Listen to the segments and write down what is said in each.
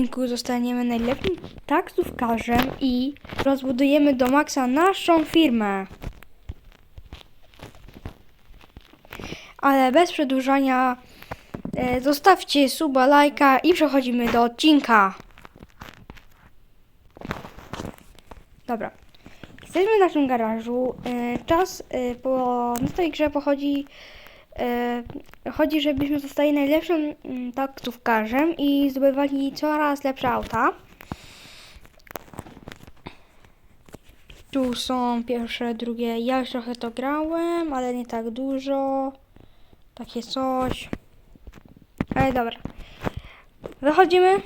odcinku zostaniemy najlepszym taksówkarzem i rozbudujemy do maksa naszą firmę. Ale bez przedłużania e, zostawcie suba, lajka i przechodzimy do odcinka. Dobra. Jesteśmy w naszym garażu. E, Czas e, po na tej grze pochodzi chodzi, żebyśmy zostali najlepszym mm, taksówkarzem i zdobywali coraz lepsze auta. Tu są pierwsze, drugie. Ja już trochę to grałem, ale nie tak dużo. Takie coś. Ale dobra. Wychodzimy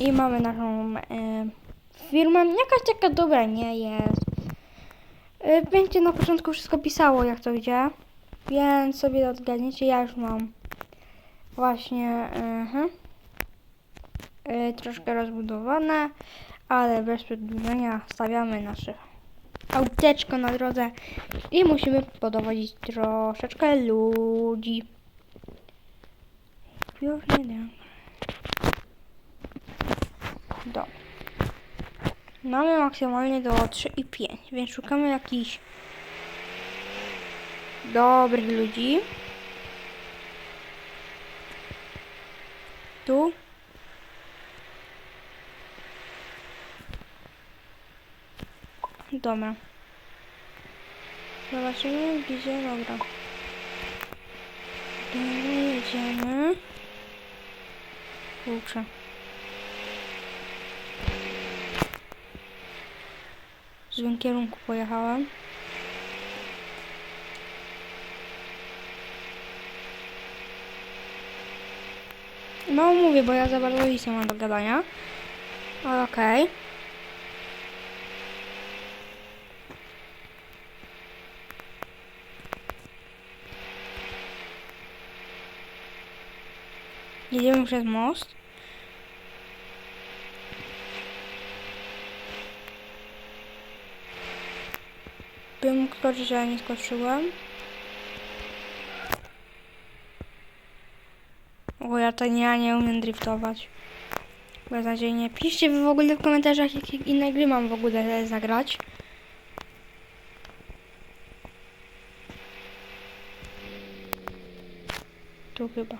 i mamy naszą e, firmę. Jakaś taka dobra nie jest. E, będzie na początku wszystko pisało, jak to idzie. Więc sobie odgadniecie, ja już mam właśnie mhm, e, troszkę rozbudowane, ale bez przedłużenia stawiamy nasze auteczko na drodze i musimy podowodzić troszeczkę ludzi. Już nie wiem. Do. Mamy maksymalnie do 3 i 5, więc szukamy jakichś dobrych ludzi. Tu. Dobra. Zobaczymy gdzie, dobra. Dalej jedziemy. Kurczę. W złym kierunku pojechałem. No mówię, bo ja za bardzo nic nie mam do gadania. Okej. Jedziemy przez most. Bym mógł skoczyć, ale nie skoczyłem. O, ja to nie, ja nie umiem driftować. Beznadziejnie. Piszcie wy w ogóle w komentarzach, jakie inne gry mam w ogóle zagrać. Tu chyba.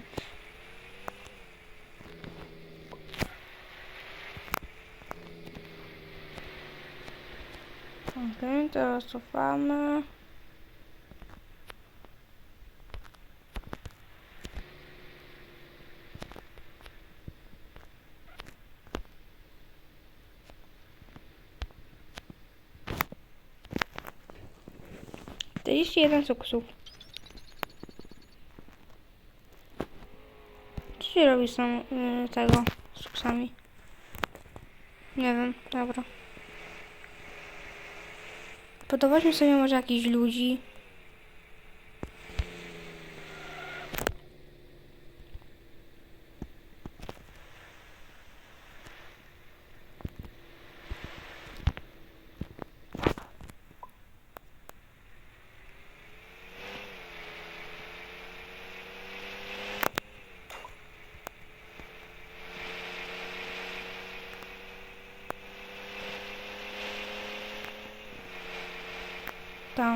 Okej, teraz cofamy. Czterdzieści jeden suksów. Co się robi z y, tego suksami? Nie wiem, dobra. Podobaśmy sobie może jakichś ludzi.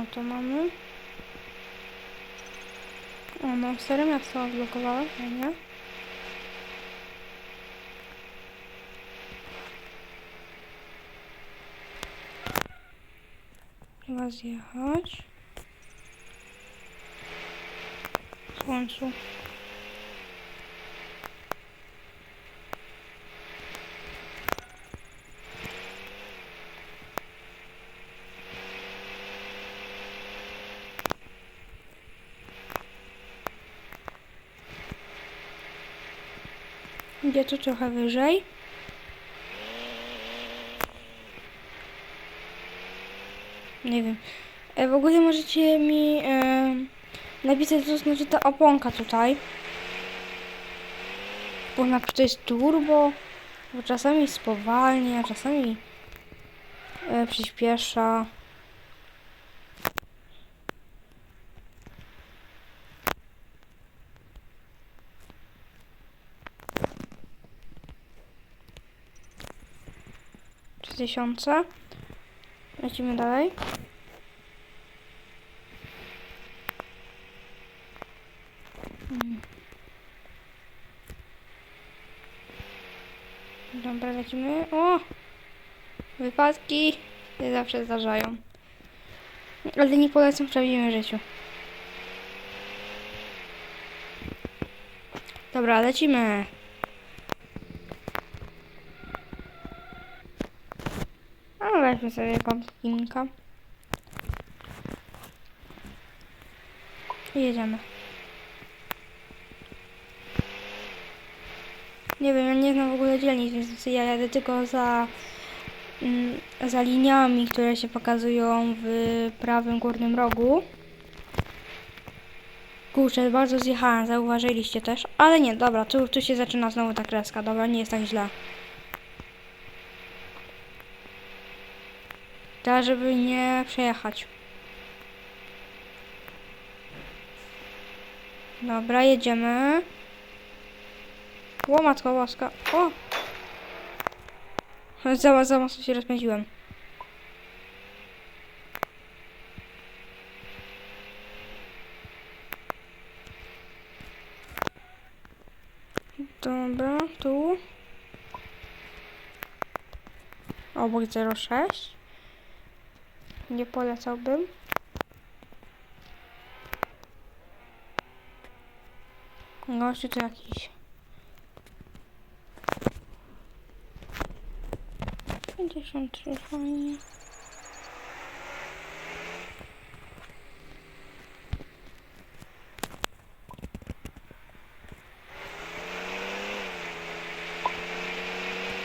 Tam to mamy. O, no serio miasto odblokowałem, Idzie tu trochę wyżej. Nie wiem. E, w ogóle możecie mi e, napisać, co znaczy ta oponka tutaj. Bo na to jest turbo, bo czasami spowalnia, czasami e, przyspiesza. 3000. Lecimy dalej. Mm. Dobra, lecimy. O! Wypadki się zawsze zdarzają. Ale nie polecam w prawdziwym życiu. Dobra, lecimy. A weźmy sobie pumpkinka. I jedziemy. Nie wiem, ja nie znam w ogóle dzielnic, więc ja jadę tylko za, mm, za liniami, które się pokazują w prawym górnym rogu. Kurczę, bardzo zjechałem, zauważyliście też. Ale nie, dobra, tu, tu się zaczyna znowu ta kreska, dobra, nie jest tak źle. Teraz, żeby nie przejechać. Dobra, jedziemy. O, matko łaska. O! Za, za mocno się rozpędziłem. Dobra, tu. Obok 06. Nie polecałbym. Gościu to jakiś. Pięćdziesiąt trzy fajnie.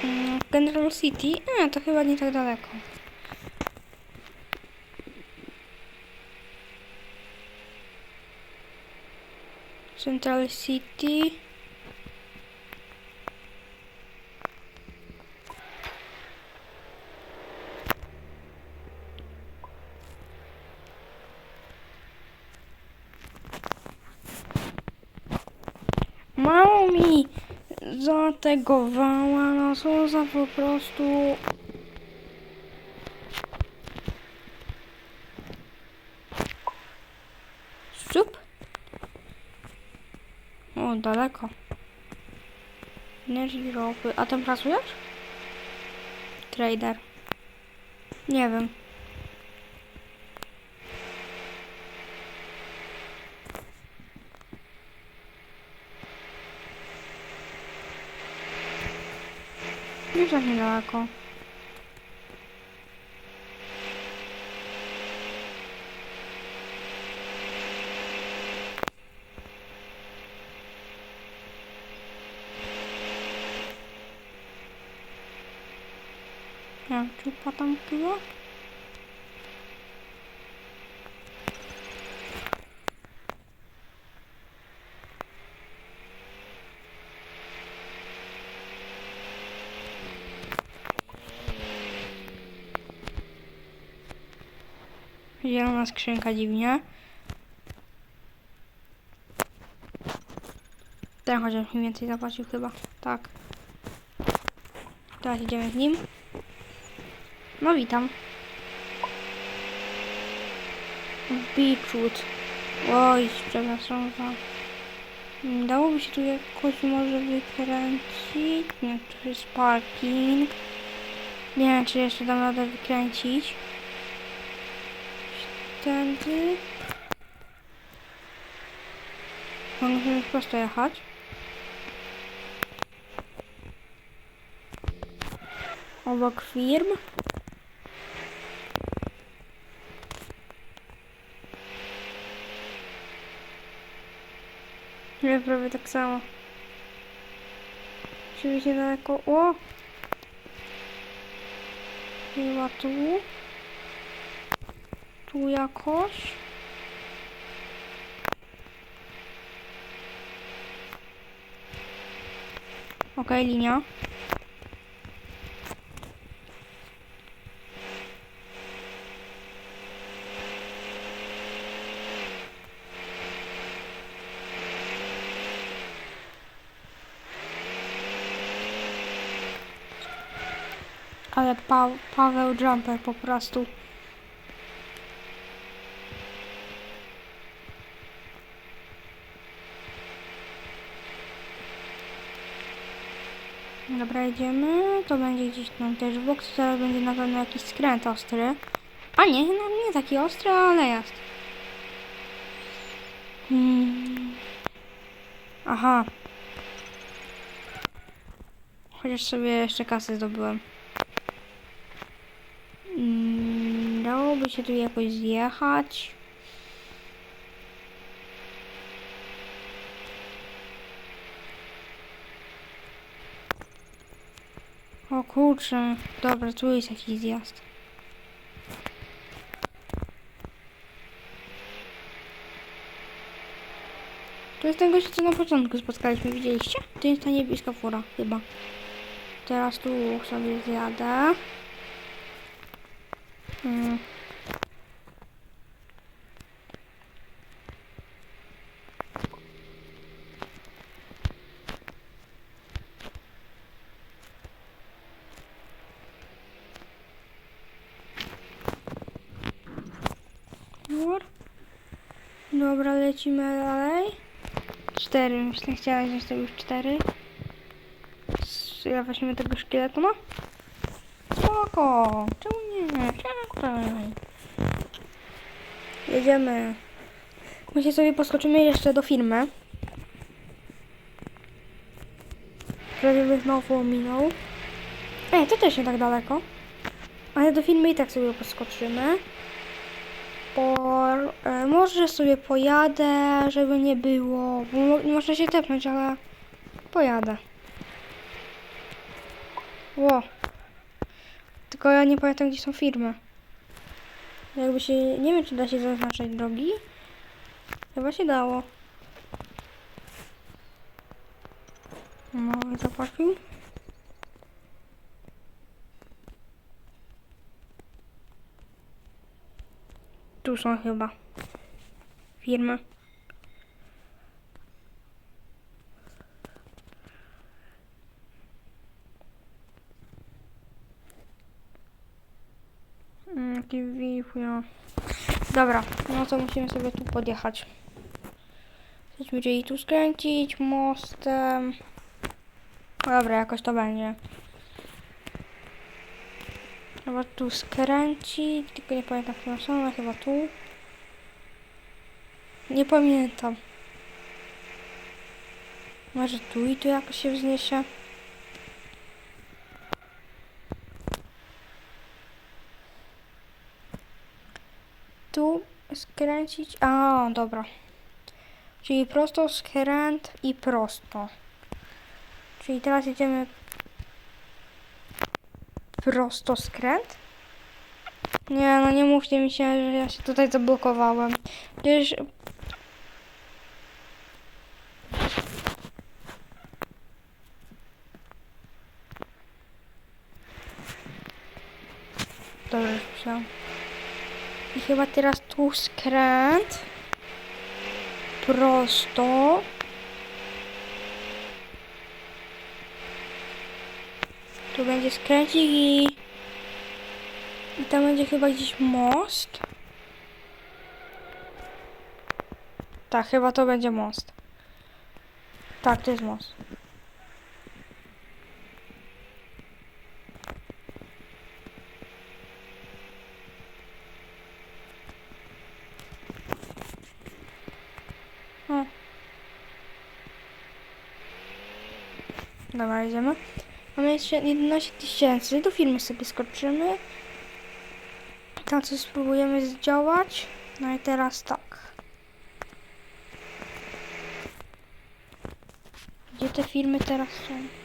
Mm, General City? A, to chyba nie tak daleko. Central City. Mało mi zategowała, no co za po prostu... Szczup? O, daleko. Ropy. A tam pracujesz? Trader. Nie wiem. Nie tak niedaleko. Jak czupa tam chyba? Zielona skrzynka dziwnie. Ten chociaż mi więcej zapłacił chyba. Tak. Teraz idziemy z nim. No witam. Beachwood. Oj, przepraszam za... Mm, Dałoby się tu jakoś może wykręcić. Nie, tu jest parking. Nie wiem, czy jeszcze dam radę wykręcić. Tędy. Możemy prosto jechać. Obok firm. Nie, prawie tak samo. Oczywiście daleko. O! Chyba tu. Tu jakoś. Okej, linia. Ale pa Paweł Jumper po prostu. Dobra, idziemy. To będzie gdzieś tam też w bok. Zaraz będzie na pewno jakiś skręt ostry. A nie, no nie taki ostry, ale jest. Hmm. Aha. Chociaż sobie jeszcze kasy zdobyłem. Mm, dałoby się tu jakoś zjechać. O kurczę. Dobra, tu jest jakiś zjazd. To jest ten gość, co na początku spotkaliśmy, widzieliście? To jest ta niebieska fura, chyba. Teraz tu sobie zjadę. Mm. Dobra. Dobra, lecimy dalej. Cztery, myślę, chciałem wziąć to już cztery. Ja weźmiemy tego szkieletu, no. Spoko, czemu nie? Jedziemy. Myślę sobie poskoczymy jeszcze do firmy. Prawie by znowu minął. Ej, to też nie tak daleko. Ale do filmu i tak sobie poskoczymy. Bo e, może sobie pojadę, żeby nie było. Bo nie można się tepnąć, ale pojadę. Ło. Tylko ja nie pamiętam gdzie są firmy. Jakby się. Nie wiem czy da się zaznaczać drogi. Chyba się dało. No zapłacił. Tu są chyba firmy. Mm, ja. Dobra, no to musimy sobie tu podjechać. Chcemy tu skręcić mostem. Dobra, jakoś to będzie. Chyba tu skręcić, tylko nie pamiętam którą stronę, chyba tu. Nie pamiętam. Może tu i tu jakoś się wzniesie. Tu skręcić. A, dobra. Czyli prosto, skręt i prosto. Czyli teraz jedziemy prosto skręt? Nie, no nie mówcie mi się, że ja się tutaj zablokowałem. Przecież... Dobrze, myślałam. I chyba teraz tu skręt. Prosto. Tu będzie skręcik i... I tam będzie chyba gdzieś most. Tak, chyba to będzie most. Tak, to jest most. O. Dobra, idziemy. Mamy jeszcze 11 tysięcy. Do firmy sobie skoczymy. Tam coś spróbujemy zdziałać. No i teraz tak. Gdzie te firmy teraz są?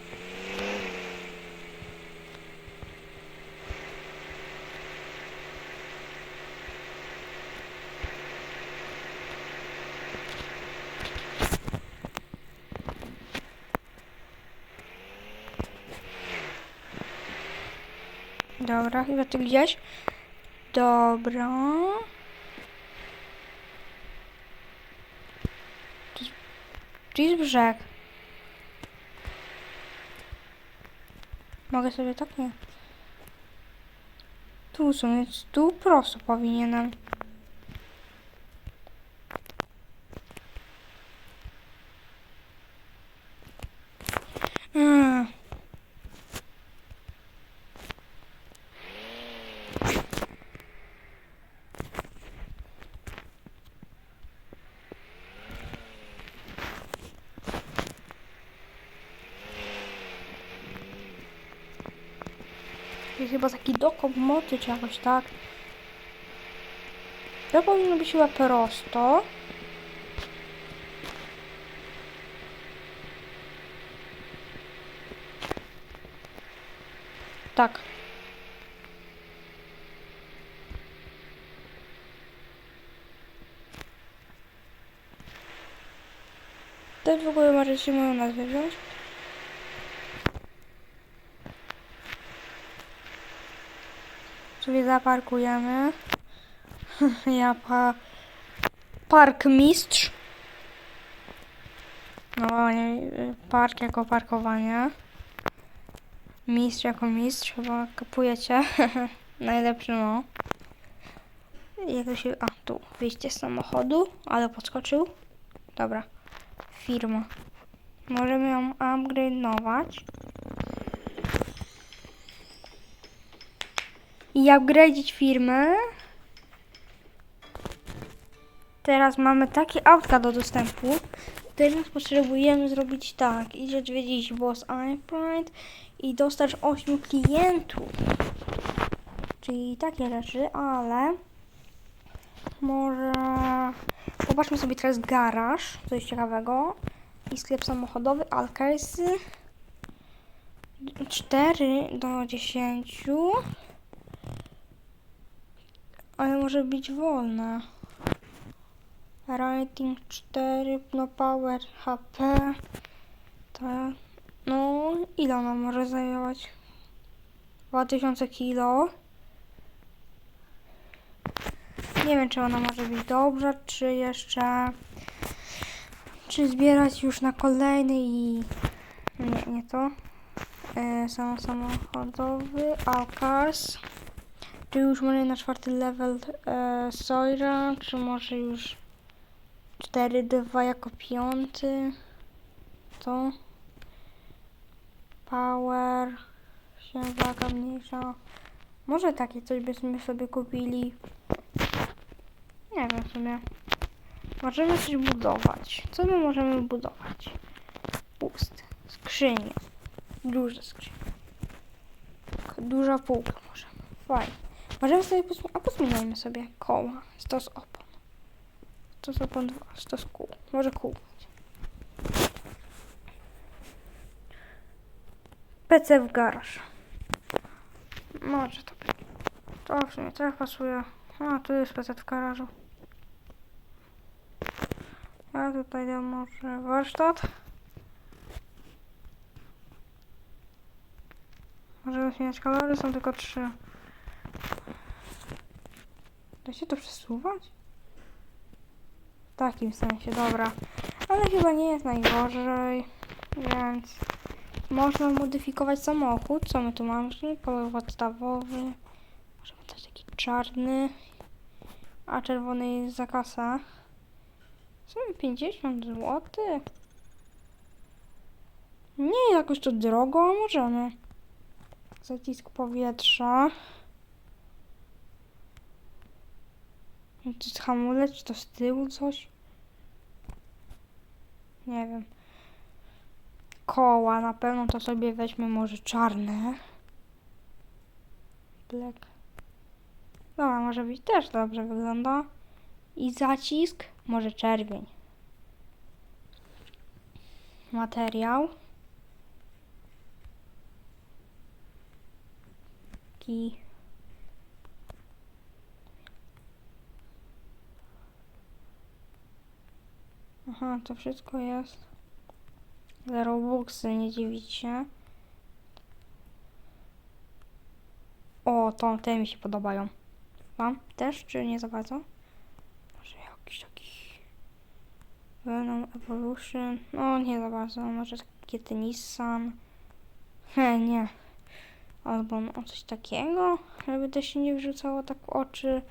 Dobra, chyba ty gdzieś. Dobra. Tu jest- brzeg. Mogę sobie tak? Nie. Tu są, więc tu prosto powinienem. Mm. Jest chyba taki dokop moty czy jakoś tak. To powinno być chyba prosto. Tak. Też w ogóle możecie moją nazwę wziąć. Sobie zaparkujemy. ja pa... Park mistrz. No, nie, park jako parkowanie. Mistrz jako mistrz, chyba kapujecie. Najlepszy, no. Jak to się... A, tu. Wyjście z samochodu, ale podskoczył. Dobra. Firma. Możemy ją upgrade'ować. I upgrade'ić firmę. Teraz mamy takie autka do dostępu. Teraz potrzebujemy zrobić tak. Idzie odwiedzić boss iPride i dostać 8 klientów. Czyli takie rzeczy, ale może popatrzmy sobie teraz garaż, coś ciekawego i sklep samochodowy Alkersy 4 do 10 ale może być wolna. Rating 4, no power, HP. To, no, ile ona może zajmować? 2000 kilo. Nie wiem, czy ona może być dobrze, czy jeszcze... Czy zbierać już na kolejny i... Nie, nie to. Sam samochodowy, Alcars. Czy już może na czwarty level e, Sojra, czy może już 4-2 jako piąty? To Power się waga mniejsza. Może takie coś byśmy sobie kupili. Nie wiem w sumie. Możemy coś budować. Co my możemy budować? Pusty. Skrzynie. Duże skrzynie. Duża półka możemy. Fajnie. Możemy sobie a posminajmy sobie koła. Stos opon. Stos opon 2. Stos kół. Może kół. PC w garaż. Może to być. To w sumie pasuje. A, tu jest PC w garażu. Ja tutaj dam może warsztat. Możemy zmieniać kolory, są tylko trzy. Da się to przesuwać? W takim sensie, dobra. Ale chyba nie jest najgorzej, więc można modyfikować samochód. Co my tu mamy? Kolor podstawowy. Możemy też taki czarny. A czerwony jest za kasę. W sumie 50 zł. Nie, jakoś to drogo, a możemy. Zacisk powietrza. To jest hamulec, czy to z tyłu coś? Nie wiem. Koła na pewno to sobie weźmy może czarne. Black. Dobra, może być też dobrze wygląda. I zacisk może czerwień. Materiał. Taki Aha, to wszystko jest. Za Robuxy, nie dziwić się. O, to te mi się podobają. Wam też, czy nie za bardzo? Może jakiś taki... Venom Evolution. No, nie za bardzo. Może GT Nissan. He, nie. Albo no coś takiego, żeby to się nie wrzucało tak w oczy.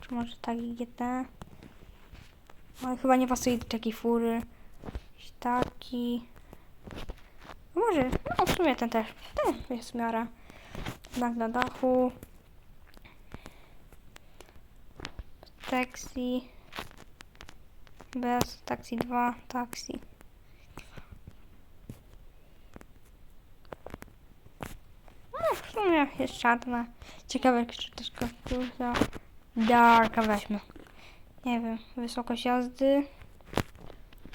Czy może taki GT. Ale chyba nie pasuje do takiej fury. Taki. No Może, no w sumie ten też. Ten jest w miarę. Znak na dachu. Taxi. Bez. Taxi 2. Taxi. No, w sumie jest czarna. Ciekawe, czy też duża. Darka weźmy. Nie wiem, wysokość jazdy.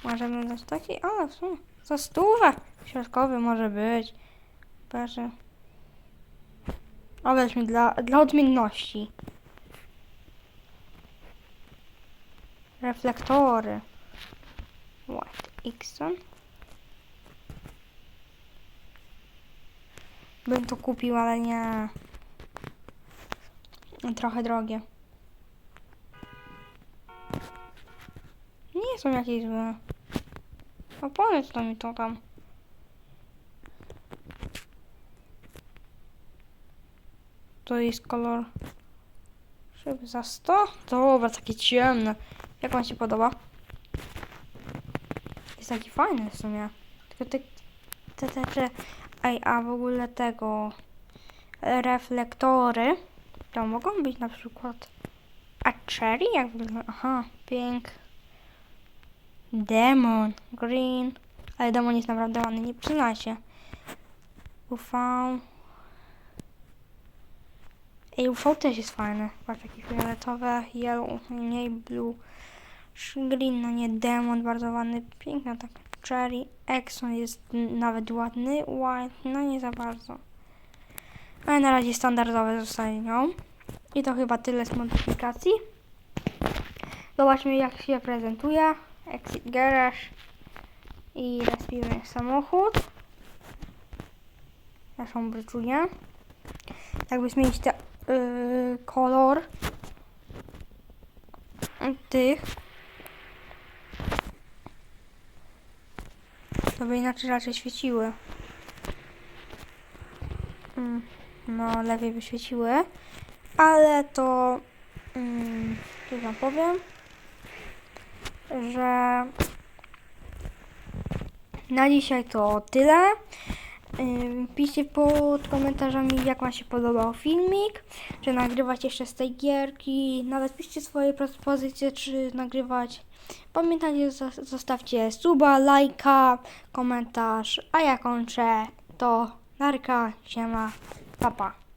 Możemy dać taki, ale w sumie za stówę. Środkowy może być. Proszę. Ale weźmy dla, dla odmienności. Reflektory. White Xon. Bym to kupił, ale nie. Trochę drogie. Są jakieś złe. No powiedz to mi to tam. To jest kolor. Szyby za 100? Dobra, takie ciemne. Jak wam się podoba? Jest taki fajny w sumie. Tylko te, te, te, te Ej, a w ogóle tego reflektory to mogą być na przykład a cherry? Jak wygląda? Aha, pink. Demon, green. Ale demon jest naprawdę ładny, nie przyznaj się. UV. Ej, UV też jest fajny. Patrz, takie fioletowe, yellow, mniej blue. Green, no nie, demon, bardzo ładny, piękna taka cherry. Exxon jest nawet ładny, white, no nie za bardzo. Ale na razie standardowe zostają. I to chyba tyle z modyfikacji. Zobaczmy jak się prezentuje. Exit garage. I respimy samochód. Naszą bryczunię. Jakby zmienić te, yy, kolor tych to by inaczej raczej świeciły. Mm, No, lepiej by świeciły. Ale to... Mm, tu wam powiem, że na dzisiaj to tyle. Piszcie pod komentarzami, jak Wam się podobał filmik, czy nagrywać jeszcze z tej gierki. Nawet piszcie swoje propozycje, czy nagrywać. Pamiętajcie, zos- zostawcie suba, lajka, komentarz. A ja kończę. To narka, siema, papa.